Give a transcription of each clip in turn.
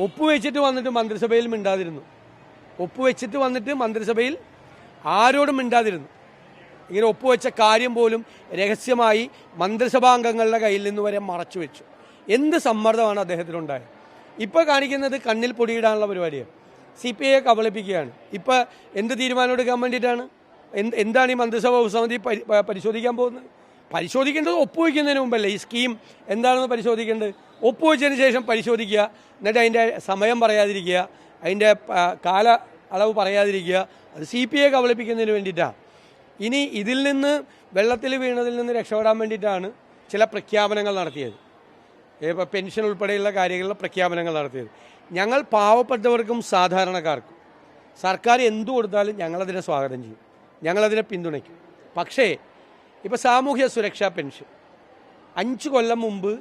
ഒപ്പുവെച്ചിട്ട് വന്നിട്ട് മന്ത്രിസഭയിൽ മിണ്ടാതിരുന്നു. ഒപ്പുവെച്ചിട്ട് വന്നിട്ട് മന്ത്രിസഭയിൽ ആരോടും മിണ്ടാതിരുന്നു. ഇങ്ങനെ ഒപ്പുവെച്ച കാര്യം പോലും രഹസ്യമായി മന്ത്രിസഭാംഗങ്ങളുടെ കയ്യിൽ നിന്ന് വരെ മറച്ചു വെച്ചു. എന്ത് സമ്മർദ്ദമാണ് അദ്ദേഹത്തിനുണ്ടായത്? ഇപ്പോൾ കാണിക്കുന്നത് കണ്ണിൽ പൊടിയിടാനുള്ള പരിപാടിയാണ്. സി പി ഐയെ കബളിപ്പിക്കുകയാണ്. ഇപ്പോൾ എന്ത് തീരുമാനം എടുക്കാൻ വേണ്ടിയിട്ടാണ്? എന്ത് എന്താണ് ഈ മന്ത്രിസഭാ ഉപസമിതി പരിശോധിക്കാൻ പോകുന്നത്? പരിശോധിക്കേണ്ടത് ഒപ്പുവയ്ക്കുന്നതിന് മുമ്പല്ലേ ഈ സ്കീം എന്താണെന്ന് പരിശോധിക്കേണ്ടത്? ഒപ്പുവെച്ചതിന് ശേഷം പരിശോധിക്കുക. എന്നിട്ട് അതിന്റെ സമയം പറയാതിരിക്കുക. അതിന്റെ കാല അളവ് പറയാതിരിക്കുക. അത് സി പി ഐ കബളിപ്പിക്കുന്നതിന് വേണ്ടിയിട്ടാണ് ഇനി ഇതിൽ നിന്ന് വെള്ളത്തിൽ വീണതിൽ നിന്ന് രക്ഷപ്പെടാൻ വേണ്ടിയിട്ടാണ് ചില പ്രഖ്യാപനങ്ങൾ നടത്തിയത്. ഇപ്പോൾ പെൻഷൻ ഉൾപ്പെടെയുള്ള കാര്യങ്ങളിലെ പ്രഖ്യാപനങ്ങൾ നടത്തിയത്. ഞങ്ങൾ പാവപ്പെട്ടവർക്കും സാധാരണക്കാർക്കും സർക്കാർ എന്തു കൊടുത്താലും ഞങ്ങളതിനെ സ്വാഗതം ചെയ്യും. ഞങ്ങളതിനെ പിന്തുണയ്ക്കും. പക്ഷേ ഇപ്പോൾ സാമൂഹ്യ സുരക്ഷാ പെൻഷൻ. അഞ്ച് കൊല്ലം മുമ്പ്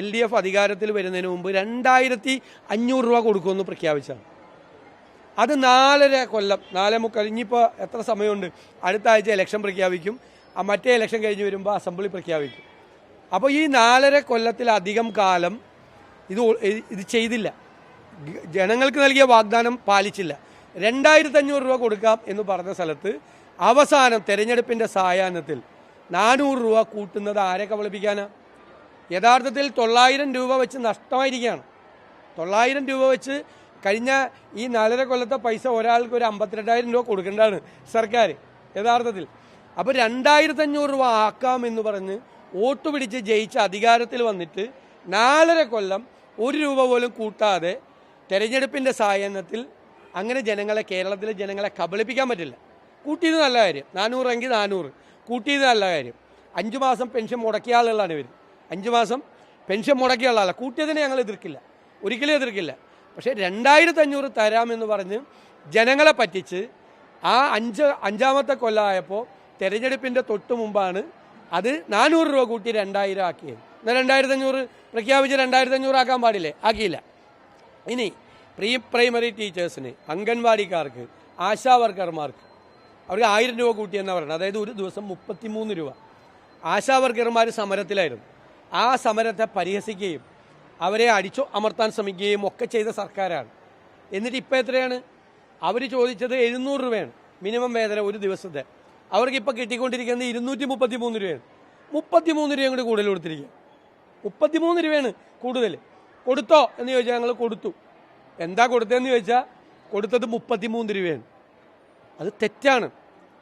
എൽ ഡി എഫ് അധികാരത്തിൽ വരുന്നതിന് മുമ്പ് രണ്ടായിരത്തി അഞ്ഞൂറ് രൂപ കൊടുക്കുമെന്ന് പ്രഖ്യാപിച്ചാണ് അത് നാലര കൊല്ലം നാലേ മുക്കാൽ ഇനിയിപ്പോൾ എത്ര സമയമുണ്ട്? അടുത്ത ആഴ്ച ഇലക്ഷൻ പ്രഖ്യാപിക്കും. ആ മറ്റേ ഇലക്ഷൻ കഴിഞ്ഞ് വരുമ്പോൾ അസംബ്ലി പ്രഖ്യാപിക്കും. അപ്പോൾ ഈ നാലര കൊല്ലത്തിലധികം കാലം ഇത് ഇത് ചെയ്തില്ല. ജനങ്ങൾക്ക് നൽകിയ വാഗ്ദാനം പാലിച്ചില്ല. രണ്ടായിരത്തി അഞ്ഞൂറ് രൂപ കൊടുക്കാം എന്ന് പറഞ്ഞ സ്ഥലത്ത് അവസാനം തെരഞ്ഞെടുപ്പിന്റെ സായാഹ്നത്തിൽ നാനൂറ് രൂപ കൂട്ടുന്നത് ആരെ കബളിപ്പിക്കാനാ യഥാർത്ഥത്തിൽ തൊള്ളായിരം രൂപ വെച്ച് നഷ്ടമായിരിക്കുകയാണ്. തൊള്ളായിരം രൂപ വെച്ച് കഴിഞ്ഞ ഈ നാലര കൊല്ലത്തെ പൈസ ഒരാൾക്ക് ഒരു അമ്പത്തിരണ്ടായിരം രൂപ കൊടുക്കേണ്ടതാണ് സർക്കാർ യഥാർത്ഥത്തിൽ. അപ്പോൾ രണ്ടായിരത്തഞ്ഞൂറ് രൂപ ആക്കാം എന്ന് പറഞ്ഞ് വോട്ട് പിടിച്ച് ജയിച്ച അധികാരത്തിൽ വന്നിട്ട് നാലര കൊല്ലം ഒരു രൂപ പോലും കൂട്ടാതെ തെരഞ്ഞെടുപ്പിന്റെ സായാഹ്നത്തിൽ അങ്ങനെ ജനങ്ങളെ കേരളത്തിലെ ജനങ്ങളെ കബളിപ്പിക്കാൻ പറ്റില്ല. കൂട്ടിയത് നല്ല കാര്യം. നാനൂറെങ്കിൽ നാനൂറ്. കൂട്ടിയത് നല്ല കാര്യം. അഞ്ച് മാസം പെൻഷൻ മുടക്കിയ ആളുകളാണ് ഇവർ അഞ്ച് മാസം പെൻഷൻ മുടക്കിയ ആളല്ല കൂട്ടിയതിനെ ഞങ്ങൾ എതിർക്കില്ല. ഒരിക്കലും എതിർക്കില്ല. പക്ഷേ രണ്ടായിരത്തി അഞ്ഞൂറ് തരാമെന്ന് പറഞ്ഞ് ജനങ്ങളെ പറ്റിച്ച് ആ അഞ്ച് അഞ്ചാമത്തെ കൊല്ലമായപ്പോൾ തെരഞ്ഞെടുപ്പിന്റെ തൊട്ട് മുമ്പാണ് അത് നാനൂറ് രൂപ കൂട്ടി രണ്ടായിരം ആക്കിയത്. എന്നാൽ രണ്ടായിരത്തി അഞ്ഞൂറ് പ്രഖ്യാപിച്ച് രണ്ടായിരത്തി അഞ്ഞൂറ് ആക്കാൻ പാടില്ലേ? ആക്കിയില്ല. ഇനി പ്രീ പ്രൈമറി ടീച്ചേഴ്സിന് അംഗൻവാടിക്കാർക്ക് ആശാ വർക്കർമാർക്ക് അവർക്ക് ആയിരം രൂപ കൂട്ടിയെന്ന് പറയുന്നത്. അതായത് ഒരു ദിവസം മുപ്പത്തിമൂന്ന് രൂപ. ആശാ വർക്കർമാർ സമരത്തിലായിരുന്നു. ആ സമരത്തെ പരിഹസിക്കുകയും അവരെ അടിച്ചു അമർത്താൻ ശ്രമിക്കുകയും ഒക്കെ ചെയ്ത സർക്കാരാണ്. എന്നിട്ട് ഇപ്പോൾ എത്രയാണ്? അവർ ചോദിച്ചത് എഴുന്നൂറ് രൂപയാണ്. മിനിമം വേതനം ഒരു ദിവസത്തെ. അവർക്ക് ഇപ്പോൾ കിട്ടിക്കൊണ്ടിരിക്കുന്നത് ഇരുന്നൂറ്റി മുപ്പത്തി മൂന്ന് രൂപയാണ്. മുപ്പത്തി മൂന്ന് രൂപയും കൂടി കൂടുതൽ കൊടുത്തിരിക്കുക മുപ്പത്തിമൂന്ന് രൂപയാണ് കൂടുതൽ. കൊടുത്തോ എന്ന് ചോദിച്ചാൽ ഞങ്ങൾ കൊടുത്തു. എന്താ കൊടുത്തതെന്ന് ചോദിച്ചാൽ കൊടുത്തത് മുപ്പത്തിമൂന്ന് രൂപയാണ്. അത് തെറ്റാണ്.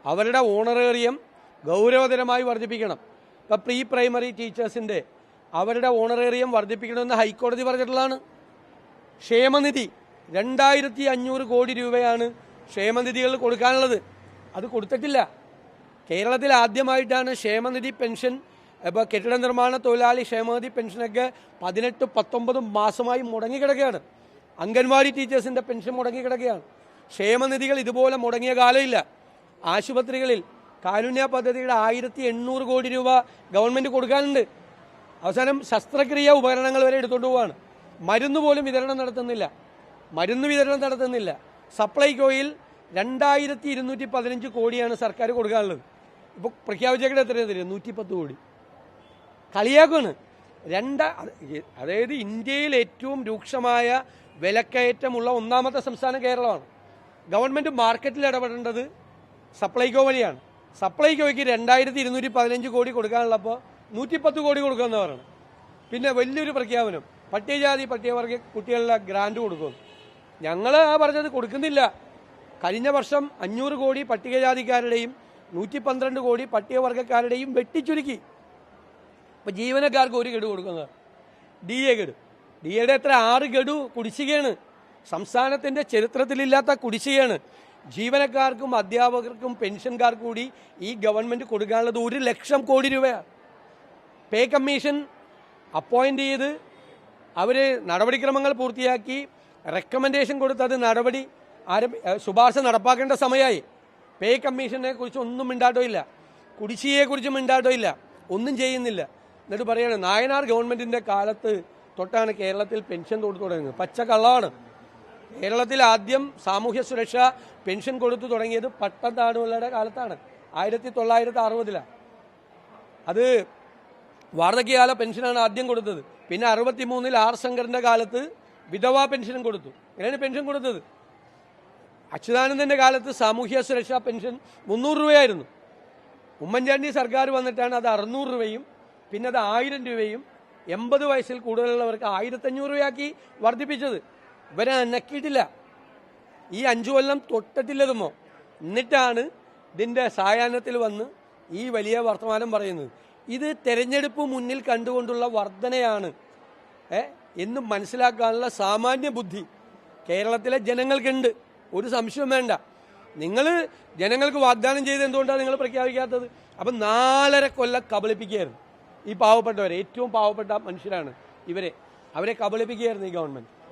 അവരുടെ ഓണറേറിയം ഗൗരവതരമായി വർദ്ധിപ്പിക്കണം. ഇപ്പം പ്രീ പ്രൈമറി ടീച്ചേഴ്സിന്റെ അവരുടെ ഓണറേറിയം വർദ്ധിപ്പിക്കണമെന്ന് ഹൈക്കോടതി പറഞ്ഞിട്ടുള്ളതാണ്. ക്ഷേമനിധി രണ്ടായിരത്തി അഞ്ഞൂറ് കോടി രൂപയാണ് ക്ഷേമനിധികൾ കൊടുക്കാനുള്ളത്. അത് കൊടുത്തിട്ടില്ല. കേരളത്തിൽ ആദ്യമായിട്ടാണ് ക്ഷേമനിധി പെൻഷൻ ഇപ്പോൾ കെട്ടിട നിർമ്മാണ തൊഴിലാളി ക്ഷേമനിധി പെൻഷനൊക്കെ പതിനെട്ട് പത്തൊമ്പത് മാസമായി മുടങ്ങിക്കിടക്കുകയാണ്. അംഗൻവാടി ടീച്ചേഴ്സിന്റെ പെൻഷൻ മുടങ്ങിക്കിടക്കുകയാണ്. ക്ഷേമനിധികൾ ഇതുപോലെ മുടങ്ങിയ കാലമില്ല. ആശുപത്രികളിൽ കാരുണ്യ പദ്ധതിയുടെ ആയിരത്തി എണ്ണൂറ് കോടി രൂപ ഗവൺമെന്റ് കൊടുക്കാനുണ്ട്. അവസാനം ശസ്ത്രക്രിയ ഉപകരണങ്ങൾ വരെ എടുത്തുകൊണ്ട് പോവാണ്. മരുന്ന് പോലും വിതരണം നടത്തുന്നില്ല. മരുന്ന് വിതരണം നടത്തുന്നില്ല. സപ്ലൈകോയിൽ രണ്ടായിരത്തി ഇരുന്നൂറ്റി പതിനഞ്ച് കോടിയാണ് സർക്കാർ കൊടുക്കാനുള്ളത്. ഇപ്പോൾ പ്രഖ്യാപിച്ചേക്കടെ എത്രയാണ് തരിക? നൂറ്റിപ്പത്ത് കോടി. കളിയാക്കുകയാണ് രണ്ട അതായത് ഇന്ത്യയിൽ ഏറ്റവും രൂക്ഷമായ വിലക്കയറ്റമുള്ള ഒന്നാമത്തെ സംസ്ഥാനം കേരളമാണ്. ഗവൺമെന്റ് മാർക്കറ്റിൽ ഇടപെടേണ്ടത് സപ്ലൈകോ വഴിയാണ്. സപ്ലൈകോയ്ക്ക് രണ്ടായിരത്തി ഇരുന്നൂറ്റി പതിനഞ്ച് കോടി കൊടുക്കാനുള്ളപ്പോൾ നൂറ്റിപ്പത്ത് കോടി കൊടുക്കുമെന്ന് പറയണം പിന്നെ വലിയൊരു പ്രഖ്യാപനം. പട്ടികജാതി പട്ടികവർഗ കുട്ടികളുടെ ഗ്രാൻഡ് കൊടുക്കും ഞങ്ങൾ ആ പറഞ്ഞത് കൊടുക്കുന്നില്ല. കഴിഞ്ഞ വർഷം അഞ്ഞൂറ് കോടി പട്ടികജാതിക്കാരുടെയും നൂറ്റി പന്ത്രണ്ട് കോടി പട്ടികവർഗക്കാരുടെയും വെട്ടിച്ചുരുക്കി. ഇപ്പം ജീവനക്കാർക്ക് ഒരു ഗഡു കൊടുക്കുന്നത് ഡി എ ഗഡു. ഡി എയുടെ എത്ര ആറ് ഗഡു കുടിശ്ശികയാണ്. സംസ്ഥാനത്തിന്റെ ചരിത്രത്തിലില്ലാത്ത കുടിശ്ശികയാണ്. ജീവനക്കാർക്കും അധ്യാപകർക്കും പെൻഷൻകാർക്കും കൂടി ഈ ഗവൺമെന്റ് കൊടുക്കാനുള്ളത് ഒരു ലക്ഷം കോടി രൂപയാണ് പേ കമ്മീഷൻ അപ്പോയിന്റ് ചെയ്ത് അവർ നടപടിക്രമങ്ങൾ പൂർത്തിയാക്കി. റെക്കമെൻഡേഷൻ കൊടുത്തത് നടപടി ഏഹ് ശുപാർശ നടപ്പാക്കേണ്ട സമയമായി പേ കമ്മീഷനെ കുറിച്ച് ഒന്നും മിണ്ടാട്ടോ ഇല്ല കുടിശ്ശികയെ മിണ്ടാട്ടോ ഇല്ല ഒന്നും ചെയ്യുന്നില്ല. എന്നിട്ട് പറയുകയാണ് നായനാർ ഗവൺമെന്റിന്റെ കാലത്ത് തൊട്ടാണ് കേരളത്തിൽ പെൻഷൻ കൊടുത്തു തുടങ്ങുന്നത്. പച്ച കള്ളമാണ് കേരളത്തിൽ ആദ്യം സാമൂഹ്യ സുരക്ഷ പെൻഷൻ കൊടുത്തു തുടങ്ങിയത് പട്ടത്താടുകളുടെ കാലത്താണ്. ആയിരത്തി തൊള്ളായിരത്തി അറുപതിലാണ് അത് വാർദ്ധക്യകാല പെൻഷനാണ് ആദ്യം കൊടുത്തത്. പിന്നെ അറുപത്തി മൂന്നിൽ ആർ ശങ്കറിന്റെ കാലത്ത് വിധവാ പെൻഷനും കൊടുത്തു. എങ്ങനെയാണ് പെൻഷൻ കൊടുത്തത്? അച്യുതാനന്ദന്റെ കാലത്ത് സാമൂഹ്യ സുരക്ഷാ പെൻഷൻ മുന്നൂറ് രൂപയായിരുന്നു. ഉമ്മൻചാണ്ടി സർക്കാർ വന്നിട്ടാണ് അത് അറുന്നൂറ് രൂപയും പിന്നെ അത് ആയിരം രൂപയും എൺപത് വയസ്സിൽ കൂടുതലുള്ളവർക്ക് ആയിരത്തഞ്ഞൂറ് രൂപയാക്കി വർദ്ധിപ്പിച്ചത്. ഇവരെ അനക്കിയിട്ടില്ല. ഈ അഞ്ചു കൊല്ലം തൊട്ടിട്ടില്ലതുമോ? എന്നിട്ടാണ് ഇതിന്റെ സായാഹ്നത്തിൽ വന്ന് ഈ വലിയ വർത്തമാനം പറയുന്നത്. ഇത് തെരഞ്ഞെടുപ്പ് മുന്നിൽ കണ്ടുകൊണ്ടുള്ള വർധനയാണ്. ഏ എന്ന് മനസ്സിലാക്കാനുള്ള സാമാന്യ ബുദ്ധി കേരളത്തിലെ ജനങ്ങൾക്കുണ്ട്. ഒരു സംശയം വേണ്ട. നിങ്ങൾ ജനങ്ങൾക്ക് വാഗ്ദാനം ചെയ്ത് എന്തുകൊണ്ടാണ് നിങ്ങൾ പ്രഖ്യാപിക്കാത്തത്? അപ്പം നാലര കൊല്ലം കബളിപ്പിക്കുകയായിരുന്നു. ഈ പാവപ്പെട്ടവരെ ഏറ്റവും പാവപ്പെട്ട മനുഷ്യരാണ് ഇവരെ. അവരെ കബളിപ്പിക്കുകയായിരുന്നു ഈ ഗവൺമെന്റ്.